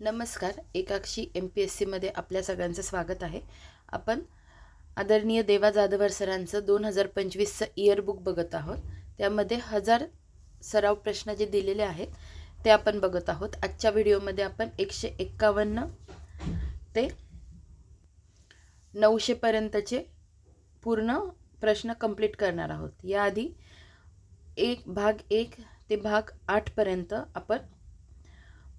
नमस्कार एकाक्षी M P S सीमध्ये आपल्या सगळ्यांचं स्वागत आहे. आपण आदरणीय देवा जाधवर सरांचं दोन हजार पंचवीसचं इयरबुक बघत आहोत. त्यामध्ये हजार सराव प्रश्न जे दिलेले आहेत ते आपण बघत आहोत. आजच्या व्हिडिओमध्ये आपण एकशे एक्कावन्न ते नऊशेपर्यंतचे पूर्ण प्रश्न कंप्लीट करणार आहोत. याआधी एक भाग एक ते भाग आठपर्यंत आपण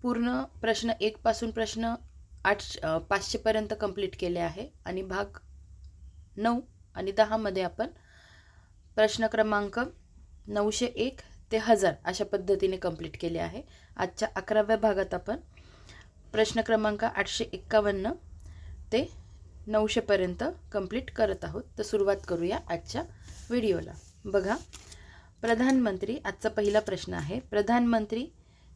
पूर्ण प्रश्न एकपासून प्रश्न आठ पाचशेपर्यंत कंप्लीट केले आहे. आणि भाग नऊ आणि दहामध्ये आपण प्रश्न क्रमांक नऊशे एक ते हजार अशा पद्धतीने कंप्लीट केले आहे. आजच्या अकराव्या भागात आपण प्रश्न क्रमांक आठशे एक्कावन्न ते नऊशेपर्यंत कंप्लीट करत आहोत. तर सुरुवात करूया आजच्या व्हिडिओला. बघा प्रधानमंत्री आजचा पहिला प्रश्न आहे. प्रधानमंत्री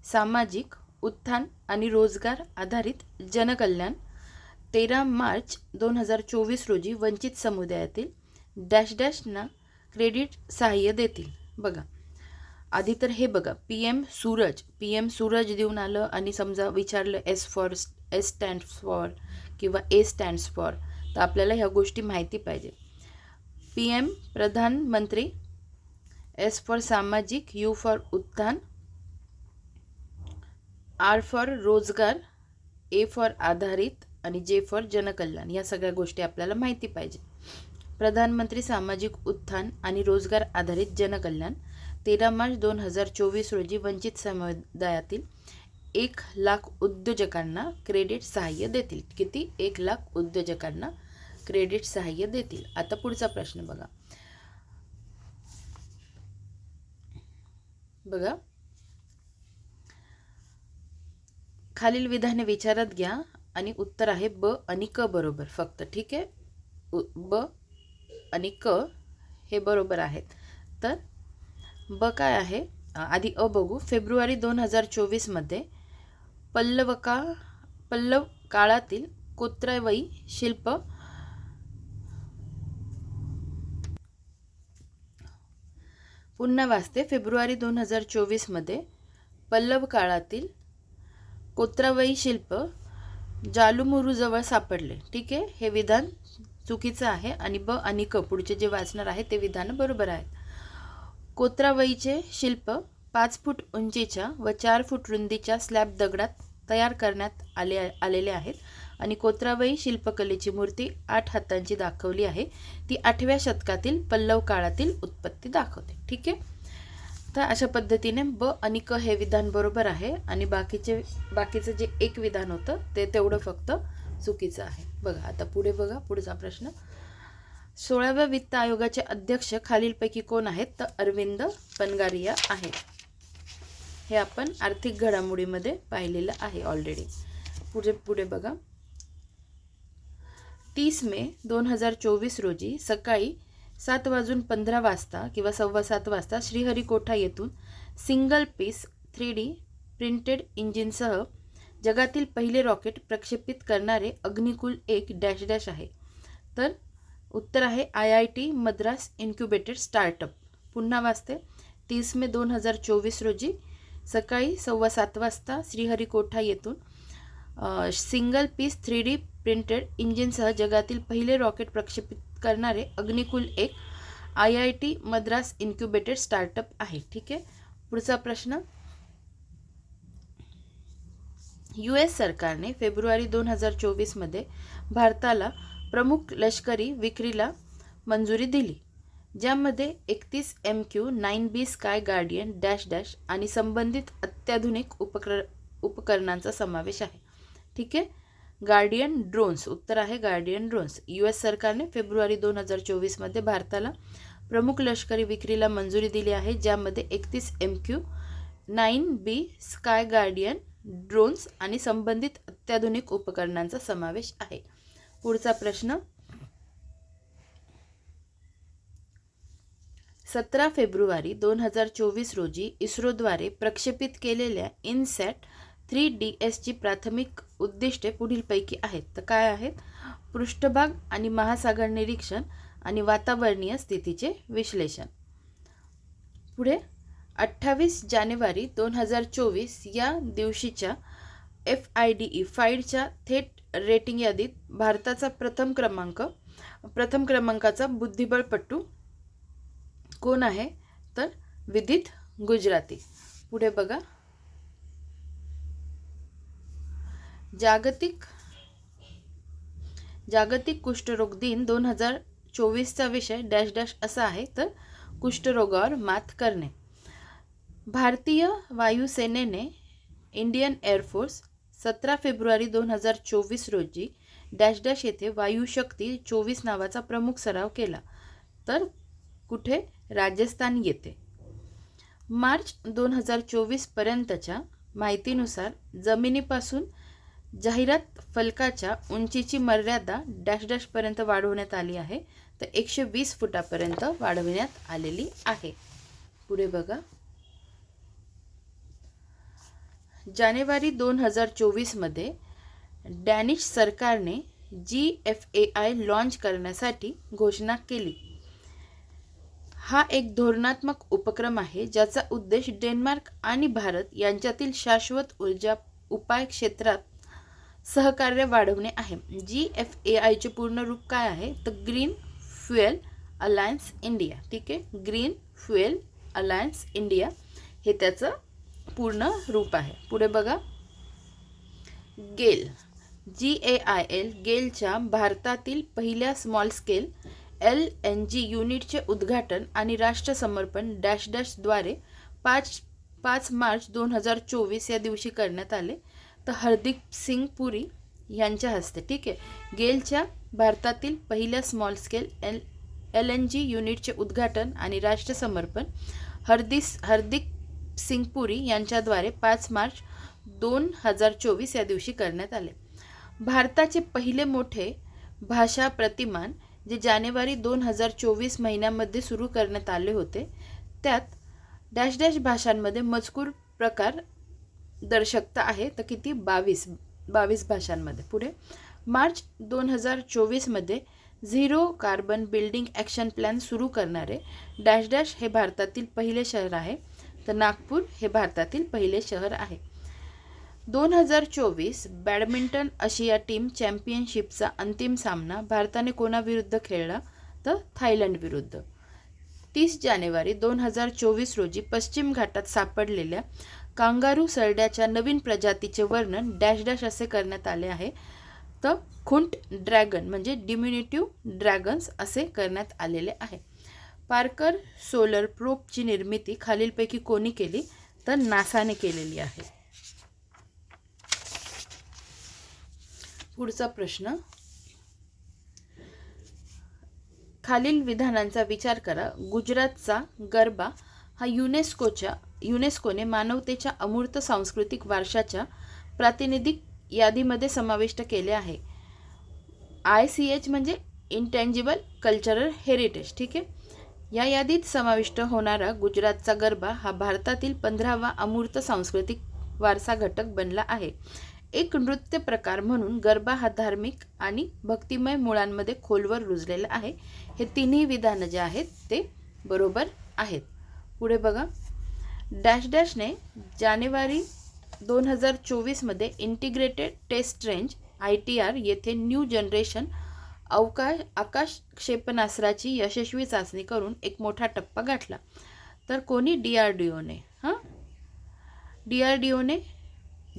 सामाजिक उत्थान आणि रोजगार आधारित जनकल्याण. तेरा मार्च दोन हजार चोवीस रोजी वंचित समुदायातील डॅश डॅशना क्रेडिट सहाय्य देतील. बघा आधी तर हे बघा P M Suraj P M Suraj देऊन आलं आणि समजा विचारलं S for S stands for किंवा ए स्टँड्स फॉर तर आपल्याला ह्या गोष्टी माहिती पाहिजे. पी एम प्रधानमंत्री एस फॉर सामाजिक यू फॉर उत्थान आर फॉर रोजगार ए फॉर आधारित आणि जे फॉर जनकल्याण. या सगळ्या गोष्टी आपल्याला माहिती पाहिजे. प्रधानमंत्री सामाजिक उत्थान आणि रोजगार आधारित जनकल्याण. तेरा मार्च दोन हजार चोवीस रोजी वंचित समुदायातील एक लाख उद्योजकांना क्रेडिट सहाय्य देतील. किती? एक लाख उद्योजकांना क्रेडिट सहाय्य देतील. आता पुढचा प्रश्न बघा. बघा. खालील विधाने विचारात घ्या आणि उत्तर आहे ब आणि क बरोबर. फक्त ठीक आहे? उ- ब आणि क हे बरोबर आहेत. तर ब काय आहे? आधी अ बघू. फेब्रुवारी दोन हजार चोवीसमध्ये पल्लवका पल्लव काळातील कोत्रवई शिल्प पुन्हा वाचते. फेब्रुवारी दोन हजार चोवीसमध्ये पल्लव काळातील कोत्रावई शिल्प जालुमुरूजवळ सापडले. ठीक आहे? हे विधान चुकीचं आहे आणि ब आणि क पुढचे जे वाचणार आहे ते विधान बरोबर आहेत. कोत्रावईचे शिल्प पाच फूट उंचीच्या व चार फूट रुंदीच्या स्लॅब दगडात तयार करण्यात आले आलेले आहेत आणि कोत्रावई शिल्पकलेची मूर्ती आठ हातांची दाखवली आहे. ती आठव्या शतकातील पल्लव काळातील उत्पत्ती दाखवते. ठीक आहे? तर अशा पद्धतीने ब आणि क हे विधान बरोबर आहे आणि बाकीचे बाकीचं जे एक विधान होतं ते तेवढं फक्त चुकीचं आहे. बघा आता पुढे बघा पुढचा प्रश्न. सोळाव्या वित्त आयोगाचे अध्यक्ष खालीलपैकी कोण आहेत? तर अरविंद पनगारिया आहेत हे आपण आर्थिक घडामोडीमध्ये पाहिलेलं आहे ऑलरेडी पुढे पुढे बघा. तीस मे दोन हजार चोवीस रोजी सकाळी सात वाजून पंधरा वाजता किंवा सव्वा सात वाजता श्रीहरिकोठा येथून single piece three D printed इंजिनसह जगातील पहिले रॉकेट प्रक्षेपित करणारे अग्निकुल एक डॅश डॅश आहे. तर उत्तर आहे I I T Madras incubated startup पुन्हा वाजते तीस मे दोन हजार चोवीस रोजी सकाळी सव्वा सात वाजता श्रीहरिकोठा येथून single piece three D printed इंजिनसह जगातील पहिले रॉकेट प्रक्षेपित करणारे अग्निकुल एक I I T Madras incubated startup आहे. ठीक आहे? पुढचा प्रश्न. यू एस सरकारने फेब्रुवारी दोन हजार चोवीसमध्ये भारताला प्रमुख लष्करी विक्रीला मंजुरी दिली ज्यामध्ये एकतीस M Q nine B sky guardian dash dash आणि संबंधित अत्याधुनिक उपकर उपकरणांचा समावेश आहे. ठीक आहे? गार्डियन ड्रोन्स उत्तर आहे गार्डियन ड्रोन्स यू एस सरकारने फेब्रुवारी दोन हजार चोवीसमध्ये भारताला प्रमुख लष्करी विक्रीला मंजुरी दिली आहे ज्यामध्ये एकतीस M Q nine B sky guardian drones आणि संबंधित अत्याधुनिक उपकरणांचा समावेश आहे. पुढचा प्रश्न. सतरा फेब्रुवारी दोन हजार चोवीस रोजी इस्रोद्वारे प्रक्षेपित केलेल्या इनसॅट थ्री डी एसची प्राथमिक उद्दिष्टे पुढीलपैकी आहेत. तर काय आहेत? पृष्ठभाग आणि महासागर निरीक्षण आणि वातावरणीय स्थितीचे विश्लेषण. पुढे अठ्ठावीस जानेवारी दोन हजार चोवीस या दिवशीच्या एफ आय डी ई फाईडच्या थेट रेटिंग यादीत भारताचा प्रथम क्रमांक प्रथम क्रमांकाचा बुद्धिबळपटू कोण आहे? तर विदित गुजराती. पुढे बघा. जागतिक जागतिक कुष्ठरोग दिन दोन हजार चोवीसचा विषय डॅश डॅश असा आहे तर कुष्ठरोगावर मात करणे. भारतीय वायुसेनेने इंडियन एअरफोर्स सतरा फेब्रुवारी दोन हजार चोवीस रोजी डॅश डॅश येथे वायुशक्ती चोवीस नावाचा प्रमुख सराव केला तर कुठे? राजस्थान येथे. मार्च दोन हजार चोवीसपर्यंतच्या माहितीनुसार जमिनीपासून जाहिरात फलकाच्या उंचीची मर्यादा डॅश डॅशपर्यंत वाढवण्यात आली आहे तर एकशे वीस फुटापर्यंत वाढविण्यात आलेली आहे. पुढे बघा. जानेवारी दोन हजार चोवीसमध्ये डॅनिश सरकारने G F A I launch करण्यासाठी घोषणा केली. हा एक धोरणात्मक उपक्रम आहे ज्याचा उद्देश डेन्मार्क आणि भारत यांच्यातील शाश्वत ऊर्जा उपाय क्षेत्रात सहकार्य वाढवणे आहे. जी एफ ए आयचे पूर्ण रूप काय आहे? तर ग्रीन फ्युएल अलायन्स इंडिया ठीक आहे? ग्रीन फ्युएल अलायन्स इंडिया हे त्याचं पूर्ण रूप आहे. पुढे बघा. गेल जी ए आय एल गेलच्या भारतातील पहिल्या small scale L N G युनिटचे उद्घाटन आणि राष्ट्रसमर्पण डॅश डॅशद्वारे पाच पाच मार्च दोन हजार चोवीस या दिवशी करण्यात आले. तर हरदीप सिंग पुरी यांच्या हस्ते ठीक आहे? गेलच्या भारतातील पहिल्या small scale L L N G युनिटचे उद्घाटन आणि राष्ट्रसमर्पण हरदीस हरदीप सिंग पुरी यांच्याद्वारे पाच मार्च दोन हजार चोवीस या दिवशी करण्यात आले. भारताचे पहिले मोठे भाषा प्रतिमान जे जानेवारी दोन हजार चोवीस महिन्यामध्ये सुरू करण्यात आले होते त्यात डॅश डॅश भाषांमध्ये मजकूर प्रकार दर्शकता आहे तर किती? बावीस. बावीस भाषांमध्ये. पुढे. मार्च दोन हजार चोवीसमध्ये zero carbon building action plan सुरू करणारे डॅश डॅश हे भारतातील पहिले शहर आहे तर नागपूर हे भारतातील पहिले शहर आहे. दोन हजार चोवीस बॅडमिंटन आशिया टीम चॅम्पियनशिपचा अंतिम सामना भारताने कोणाविरुद्ध खेळला? तर थायलंड विरुद्ध. तीस जानेवारी दोन हजार चोवीस रोजी पश्चिम घाटात सापडलेल्या कांगारू सरड्याच्या नवीन प्रजातीचे वर्णन डॅश डॅश असे करण्यात आले आहे. तर खुंट ड्रॅगन म्हणजे डिम्युनिटिव्ह ड्रॅगन्स असे करण्यात आलेले आहे. पार्कर सोलर प्रोपची निर्मिती खालीलपैकी कोणी केली? तर नासाने केलेली आहे. पुढचा प्रश्न. खालील विधानांचा विचार करा. गुजरातचा गरबा हा युनेस्कोच्या युनेस्कोने मानवतेच्या अमूर्त सांस्कृतिक वारशाच्या प्रातिनिधिक यादीमध्ये समाविष्ट केले आहे. आय सी एच म्हणजे इंटेंजिबल कल्चरल हेरिटेज ठीक आहे? या यादीत समाविष्ट होणारा गुजरातचा गरबा हा भारतातील पंधरावा अमूर्त सांस्कृतिक वारसा घटक बनला आहे. एक नृत्य प्रकार म्हणून गरबा हा धार्मिक आणि भक्तिमय मुळांमध्ये खोलवर रुजलेला आहे. हे तिन्ही विधानं जे आहेत ते बरोबर आहेत. पुढे बघा. डॅश डॅशने जानेवारी दोन हजार चोवीसमध्ये integrated test range I T R येथे न्यू जनरेशन अवकाश आकाश क्षेपणास्त्राची यशस्वी चाचणी करून एक मोठा टप्पा गाठला. तर कोणी डी आर डी ओने हां? डी आर डी ओने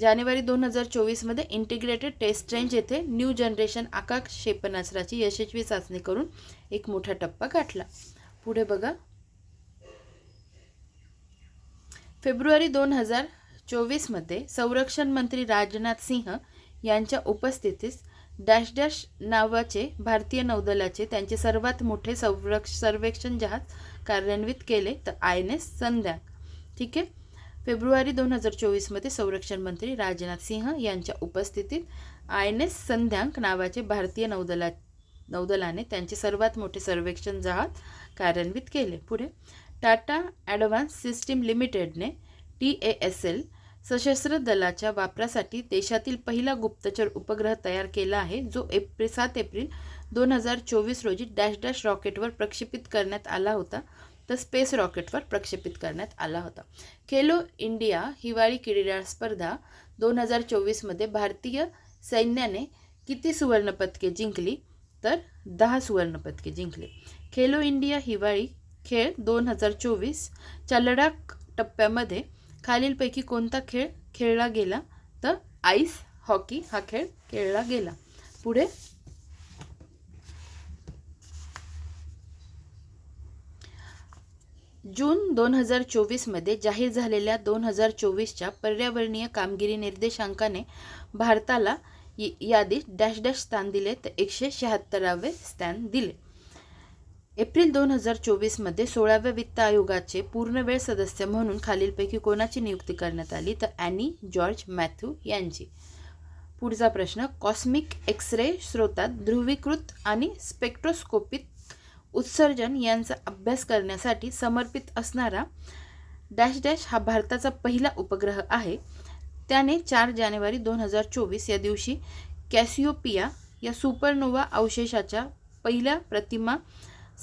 जानेवारी दोन हजार चोवीसमध्ये इंटिग्रेटेड टेस्ट रेंज येथे न्यू जनरेशन आकाश क्षेपणास्त्राची यशस्वी चाचणी करून एक मोठा टप्पा गाठला. पुढे बघा. फेब्रुवारी दोन हजार चोवीसमध्ये संरक्षण मंत्री राजनाथ सिंह यांच्या उपस्थितीत डॅश डॅश नावाचे भारतीय नौदलाचे त्यांचे सर्वात मोठे संरक्ष सर्वेक्षण जहाज कार्यान्वित केले तर आय एन एस संध्या. ठीक आहे? फेब्रुवारी दोन हजार चोवीसमध्ये संरक्षण मंत्री राजनाथ सिंह यांच्या उपस्थितीत आय एन एस संध्यांक नावाचे भारतीय नौदला नौदलाने त्यांचे सर्वात मोठे सर्वेक्षण जहाज कार्यान्वित केले. पुढे? टाटा ॲडव्हान्स सिस्टीम लिमिटेडने टी ए एस एल सशस्त्र दलाच्या वापरासाठी देशातील पहिला गुप्तचर उपग्रह तयार केला आहे जो एप्रिल सात एप्रिल दोन हजार चोवीस रोजी डॅश डॅश रॉकेटवर प्रक्षेपित करण्यात आला होता. तर स्पेस रॉकेटवर प्रक्षेपित करण्यात आला होता. खेलो इंडिया हिवाळी क्रीडा स्पर्धा दोन हजार चोवीसमध्ये भारतीय सैन्याने किती सुवर्णपदके जिंकली? तर दहा सुवर्णपदके जिंकले. खेलो इंडिया हिवाळी खेळ दोन हजार चोवीसच्या लडाख टप्प्यामध्ये खालीलपैकी कोणता खेळ खेळला गेला? तर आईस हॉकी हा खेळ खेळला गेला. पुढे. जून दोन हजार चोवीसमध्ये जाहीर झालेल्या दोन हजार चोवीसच्या पर्यावरणीय कामगिरी निर्देशांकाने भारताला य- यादीत डॅश डॅश स्थान दिले तर एकशे शहात्तरावे स्थान दिले. एप्रिल दोन हजार चोवीसमध्ये सोळाव्या वित्त आयोगाचे पूर्णवेळ सदस्य म्हणून खालीलपैकी कोणाची नियुक्ती करण्यात आली? तर ॲनी जॉर्ज मॅथ्यू यांची. पुढचा प्रश्न कॉस्मिक एक्सरे स्रोतात ध्रुवीकृत आणि स्पेक्ट्रोस्कोपिक उत्सर्जन यांचा अभ्यास करण्यासाठी समर्पित असणारा डॅश डॅश हा भारताचा पहिला उपग्रह आहे. त्याने चार जानेवारी दोन हजार चोवीस या दिवशी कॅसिओपिया या सुपरनोवा अवशेषाच्या पहिल्या प्रतिमा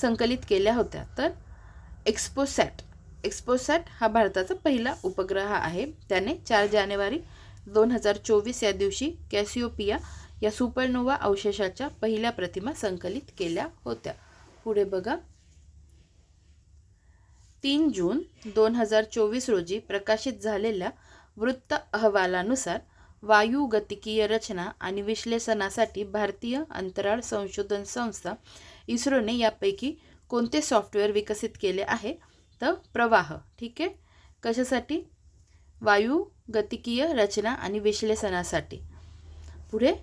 संकलित केल्या होत्या. तर एक्सपोसॅट एक्सपोसॅट हा भारताचा पहिला उपग्रह आहे. त्याने चार जानेवारी दोन हजार चोवीस या दिवशी कॅसिओपिया या सुपरनोवा अवशेषाच्या पहिल्या प्रतिमा संकलित केल्या होत्या. पुढे बघा. तीन जून दोन हजार चोवीस रोजी प्रकाशित झालेल्या वृत्त अहवालानुसार वायुगतिकीय रचना आणि विश्लेषणासाठी भारतीय अंतराळ संशोधन संस्था इस्रोने यापैकी कोणते सॉफ्टवेअर विकसित केले आहे? तर प्रवाह ठीक आहे? कशासाठी? वायुगतिकीय रचना आणि विश्लेषणासाठी. पुढे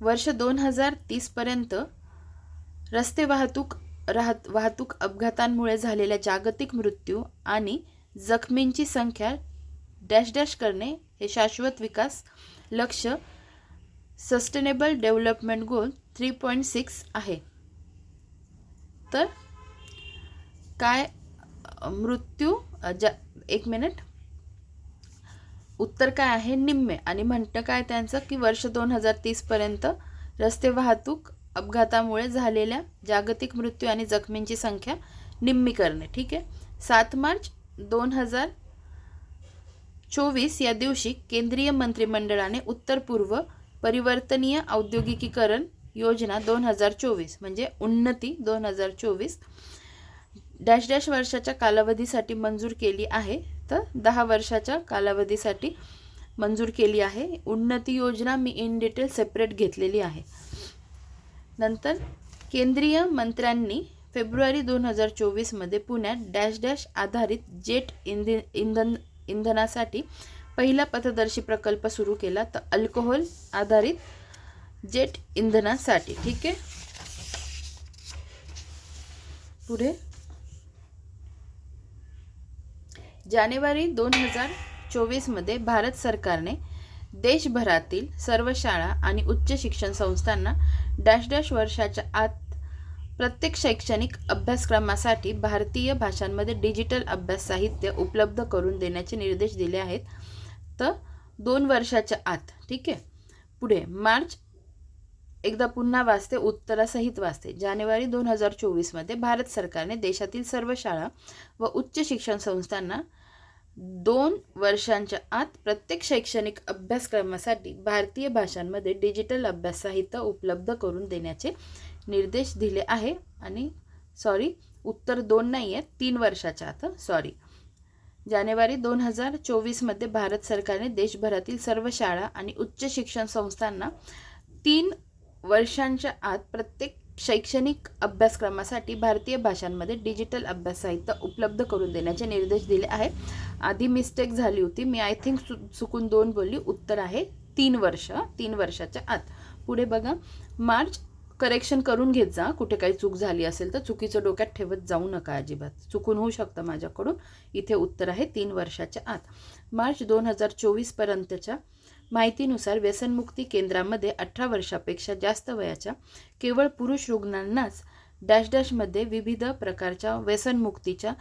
वर्ष दोन हजार तीसपर्यंत रस्ते वाहतूक राहत वाहतूक अपघातांमुळे झालेल्या जागतिक मृत्यू आणि जखमींची संख्या डॅश डॅश करणे हे शाश्वत विकास लक्ष sustainable development goal three point six आहे. तर काय मृत्यू अ, जा एक मिनिट. उत्तर काय आहे? निम्मे. आणि म्हणतं काय त्यांचं? की वर्ष दोन हजार तीसपर्यंत रस्ते वाहतूक अपघातामुळे झालेल्या जागतिक मृत्यू आणि जखमींची संख्या निम्मी करणे. ठीक आहे? सात मार्च दोन हजार चोवीस या दिवशी केंद्रीय मंत्रिमंडळाने उत्तर पूर्व परिवर्तनीय औद्योगिकीकरण योजना दोन हजार चोवीस म्हणजे उन्नती दोन हजार चोवीस. डॅश डॅश वर्षाच्या कालावधीसाठी मंजूर केली आहे. तर दहा वर्षाच्या कालावधीसाठी मंजूर केली आहे. उन्नती योजना मी इन डिटेल सेपरेट घेतलेली आहे. नंतर केंद्रीय मंत्र्यांनी फेब्रुवारी दोन हजार चोवीसमध्ये पुण्यात डॅश डॅश आधारित जेट इंधन इंधन इंधनासाठी पहिला पथदर्शी प्रकल्प सुरू केला. तर अल्कोहोल आधारित जेट इंधनासाठी ठीक आहे? पुढे. जानेवारी दोन हजार चोवीसमध्ये भारत सरकारने देशभरातील सर्व शाळा आणि उच्च शिक्षण संस्थांना डॅश डॅश वर्षाच्या आत प्रत्येक शैक्षणिक अभ्यासक्रमासाठी भारतीय भाषांमध्ये डिजिटल अभ्यास साहित्य उपलब्ध करून देण्याचे निर्देश दिले आहेत. तर दोन वर्षाच्या आत ठीक आहे? पुढे मार्च एकदा पुन्हा वाचते उत्तरासहित वाचते. जानेवारी दोन हजार चोवीसमध्ये भारत सरकारने देशातील सर्व शाळा व उच्च शिक्षण संस्थांना दोन वर्षांच्या आत प्रत्येक शैक्षणिक अभ्यासक्रमासाठी भारतीय भाषांमध्ये डिजिटल अभ्यास साहित्य उपलब्ध करून देण्याचे निर्देश दिले आहे आणि सॉरी उत्तर दोन नाही आहे तीन वर्षाच्या आत. सॉरी जानेवारी दोन हजार चोवीसमध्ये भारत सरकारने देशभरातील सर्व शाळा आणि उच्च शिक्षण संस्थांना तीन वर्षांच्या आत प्रत्येक शैक्षणिक अभ्यासक्रमासाठी भारतीय भाषांमध्ये डिजिटल अभ्यास साहित्य उपलब्ध करून देण्याचे निर्देश दिले आहे आधी मिस्टेक झाली होती. मी आय थिंक चु चुकून दोन बोलली. उत्तर आहे तीन वर्ष तीन वर्षाच्या आत. पुढे बघा. मार्च करेक्शन करून घेत जा. कुठे काही चूक झाली असेल तर चुकीचं डोक्यात ठेवत जाऊ नका अजिबात. चुकून होऊ शकतं माझ्याकडून. इथे उत्तर आहे तीन वर्षाच्या आत. मार्च दोन हजार चोवीसपर्यंतच्या माहितीनुसार व्यसनमुक्ती केंद्रामध्ये अठरा वर्षापेक्षा जास्त वयाच्या केवळ पुरुष रुग्णांनाच डॅश डॅशमध्ये विविध प्रकारच्या व्यसनमुक्तीच्या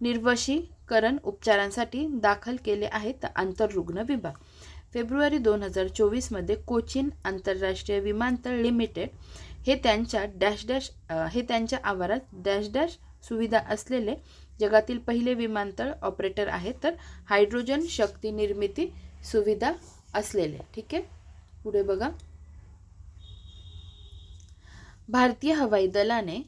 निर्वशीकरण उपचारांसाठी दाखल केले आहेत आंतररुग्ण विभाग. फेब्रुवारी दोन हजार चोवीसमध्ये कोचीन आंतरराष्ट्रीय विमानतळ लिमिटेड हे त्यांच्या डॅश डॅश हे त्यांच्या आवारात डॅश डॅश सुविधा असलेले जगातील पहिले विमानतळ ऑपरेटर आहे. तर हायड्रोजन शक्ती निर्मिती सुविधा असलेले. ठीक आहे? पुढे बघा. भारतीय हवाई दलाने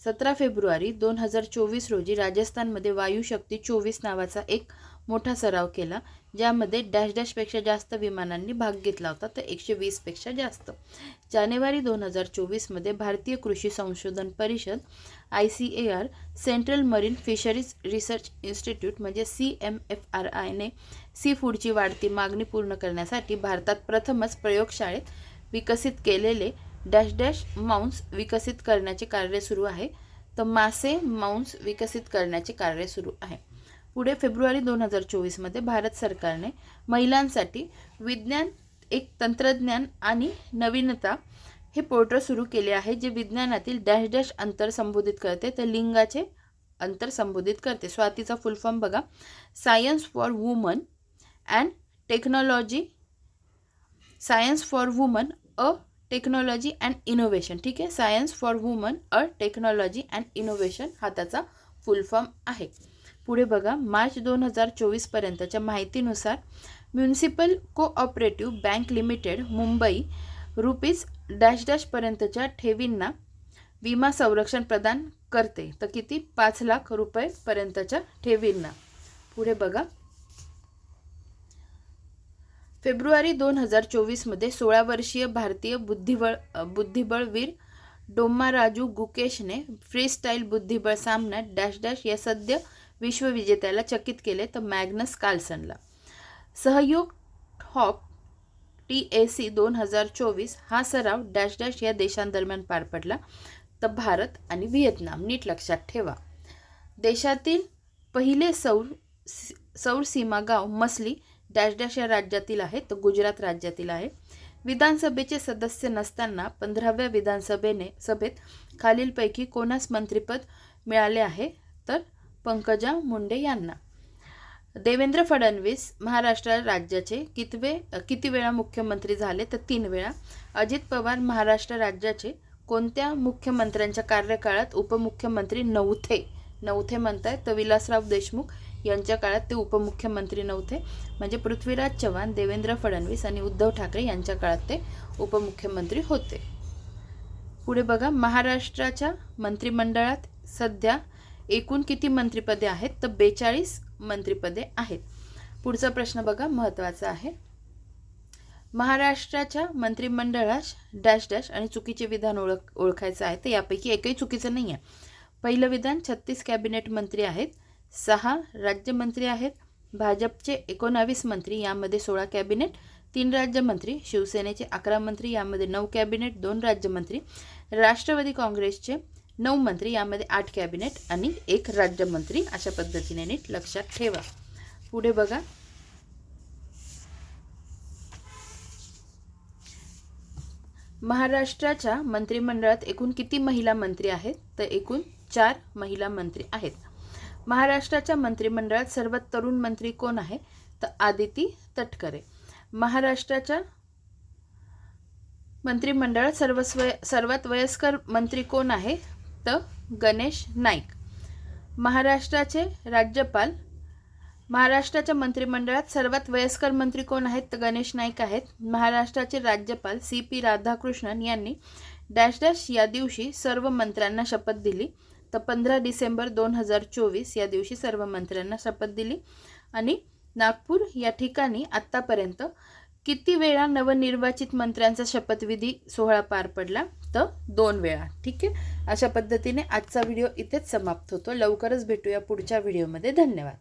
सतरा फेब्रुवारी दोन हजार चोवीस रोजी राजस्थानमध्ये वायुशक्ती चोवीस नावाचा एक मोठा सराव केला ज्यामध्ये डॅश डॅशपेक्षा जास्त विमानांनी भाग घेतला होता तर एकशे वीसपेक्षा जास्त. जानेवारी दोन हजार चोवीसमध्ये भारतीय कृषी संशोधन परिषद I C A R central marine fisheries research institute म्हणजे सी एम एफ आर आयने सी फूडची वाढती मागणी पूर्ण करण्यासाठी भारतात प्रथमच प्रयोगशाळेत विकसित केलेले डॅश डॅश मांस विकसित करण्याचे कार्य सुरू आहे. तर मासे मांस विकसित करण्याचे कार्य सुरू आहे. पुढे फेब्रुवारी दोन हजार चोवीसमध्ये भारत सरकारने महिलांसाठी विज्ञान एक तंत्रज्ञान आणि नवीनता हे पोर्टल सुरू केले आहे जे विज्ञानातील डॅश डॅश अंतर संबोधित करते. तर लिंगाचे अंतर संबोधित करते. स्वातीचा फुल फॉर्म बघा. Science for women and technology science for women a technology and innovation. ठीक आहे? Science for women a technology and innovation हा त्याचा फुल फॉर्म आहे. पुढे बघा मार्च दोन हजार चोवीसपर्यंतच्या माहितीनुसार municipal cooperative bank limited Mumbai rupees dash डॅशपर्यंतच्या ठेवींना विमा संरक्षण प्रदान करते. तर किती? पाच लाख रुपयेपर्यंतच्या ठेवींना. पुढे बघा फेब्रुवारी दोन हजार चोवीसमध्ये सोळा वर्षीय भारतीय बुद्धिबळ बुद्धिबळवीर डोम्माराजू गुकेशने फ्रीस्टाईल बुद्धिबळ सामन्यात डॅश डॅश या सद्य विश्वविजेत्याला चकित केले तर मॅग्नस कार्लसनला. सहयोग हॉप टी ए सी दोन हजार चोवीस हा सराव डॅश डॅश या देशांदरम्यान पार पडला. तर भारत आणि व्हिएतनाम नीट लक्षात ठेवा. देशातील पहिले सौर सौर सीमा गाव मसली डॅश डॅश या राज्यातील आहे तर गुजरात राज्यातील आहे. विधानसभेचे सदस्य नसताना पंधराव्या विधानसभेने सभेत खालीलपैकी कोणास मंत्रिपद मिळाले आहे? तर पंकजा मुंडे यांना. देवेंद्र फडणवीस महाराष्ट्र राज्याचे कितवे किती वेळा मुख्यमंत्री झाले? तर तीन वेळा. अजित पवार महाराष्ट्र राज्याचे कोणत्या मुख्यमंत्र्यांच्या कार्यकाळात उपमुख्यमंत्री नव्हते नवथे म्हणतायत तर विलासराव देशमुख यांच्या काळात ते उपमुख्यमंत्री नव्हते. म्हणजे पृथ्वीराज चव्हाण देवेंद्र फडणवीस आणि उद्धव ठाकरे यांच्या काळात ते उपमुख्यमंत्री होते. पुढे बघा महाराष्ट्राच्या मंत्रिमंडळात सध्या एकूण किती मंत्रिपदे आहेत? तर बेचाळीस मंत्रिपदे आहेत. पुढचा प्रश्न बघा महत्त्वाचा आहे. महाराष्ट्राच्या मंत्रिमंडळात डॅश डॅश आणि चुकीचे विधान ओळख ओळखायचं आहे तर यापैकी एकही चुकीचं नाही आहे पहिलं विधान छत्तीस कॅबिनेट मंत्री आहेत. सहा राज्यमंत्री आहेत. भाजपचे एकोणावीस मंत्री यामध्ये सोळा कॅबिनेट तीन राज्यमंत्री शिवसेनेचे अकरा मंत्री यामध्ये नऊ कॅबिनेट दोन राज्यमंत्री राष्ट्रवादी काँग्रेसचे नऊ मंत्री यामध्ये आठ कॅबिनेट आणि एक राज्यमंत्री. अशा पद्धतीने नीट लक्षात ठेवा. पुढे बघा. महाराष्ट्राच्या मंत्रिमंडळात एकूण किती महिला मंत्री आहेत? तर एकूण चार महिला मंत्री आहेत. महाराष्ट्राच्या मंत्रिमंडळात सर्वात तरुण मंत्री कोण आहे? तर आदिती तटकरे. महाराष्ट्राच्या मंत्रिमंडळात सर्वस्व सर्वात वयस्कर मंत्री कोण आहे? तर गणेश नाईक. महाराष्ट्राचे राज्यपाल महाराष्ट्राच्या मंत्रिमंडळात सर्वात वयस्कर मंत्री कोण आहेत? तर गणेश नाईक आहेत. महाराष्ट्राचे राज्यपाल सी पी राधाकृष्णन यांनी डॅश डॅश या दिवशी सर्व मंत्र्यांना शपथ दिली. तर पंधरा डिसेंबर दोन हजार चोवीस या दिवशी सर्व मंत्र्यांना शपथ दिली. आणि नागपूर या ठिकाणी आत्तापर्यंत किती वेळा नवनिर्वाचित मंत्र्यांचा शपथविधी सोहळा पार पडला? तर दोन वेळा. ठीक आहे? अशा पद्धतीने आजचा व्हिडिओ इथेच समाप्त होतो. लवकरच भेटूया पुढच्या व्हिडिओमध्ये. धन्यवाद.